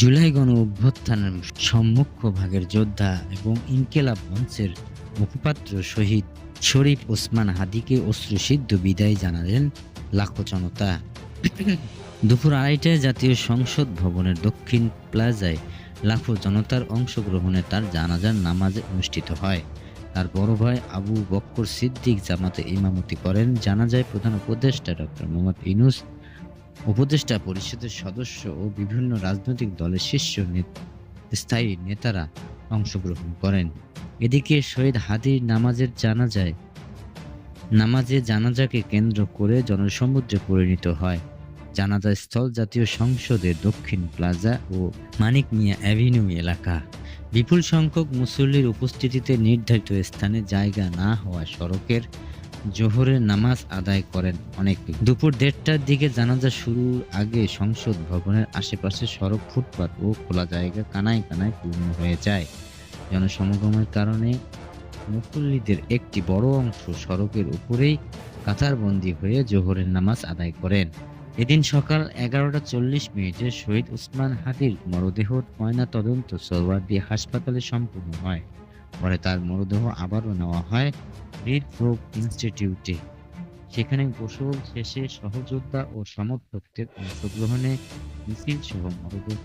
জুলাই গণ অভ্যুত্থানের সম্মুখ্য ভাগের যোদ্ধা এবং ইনকেলাব মঞ্চের মুখপাত্র শহীদ শরীফ ওসমান হাদিকে অশ্রুসিদ্ধ বিদায় জানালেন লাখো জনতা। দুপুর আড়াইটায় জাতীয় সংসদ ভবনের দক্ষিণ প্লাজায় লাখো জনতার অংশগ্রহণে তার জানাজার নামাজ অনুষ্ঠিত হয়। তার বড় ভাই আবু বক্কর সিদ্দিক জামাতে ইমামতি করেন। জানাজায় প্রধান উপদেষ্টা ডক্টর মোহাম্মদ ইনুস উপদেষ্টা পরিষদের সদস্য ও বিভিন্ন রাজনৈতিক দলের শীর্ষ স্থায়ী নেতারা অংশগ্রহণ করেন। এদিকে শহীদ হাদির নামাজের জানাজায় নামাজে জানাজাকে কেন্দ্র করে জনসমুদ্রে পরিণত হয়। জানাজা স্থল জাতীয় সংসদের দক্ষিণ প্লাজা ও মানিক মিয়া অ্যাভিনিউ এলাকা। বিপুল সংখ্যক মুসল্লির উপস্থিতিতে নির্ধারিত স্থানে জায়গা না হওয়া সড়কের জোহরের নামাজ আদায় করেন অনেকে। দুপুর দেড়টার দিকে জানাজা শুরুর আগে সংসদ ভবনের আশেপাশে সড়ক ফুটপাত ও খোলা জায়গা কানায় কানায় পূর্ণ হয়ে যায়। জনসমাগমের কারণে মুসল্লিদের একটি বড় অংশ সড়কের উপরেই কাতারবন্দি হয়ে জোহরের নামাজ আদায় করেন। এদিন সকাল এগারোটা চল্লিশ মিনিটে শহীদ উসমান হাদির মরদেহ ময়না তদন্ত সোহরাওয়ার্দী হাসপাতালে সম্পূর্ণ হয়। পরে তার মরদেহ আবারও নেওয়া হয় হৃদরোগ ইনস্টিটিউটে। সেখানে গোসল শেষে সহযোদ্ধা ও সমর্থকদের অংশগ্রহণে মিছিল সহ মরদেহ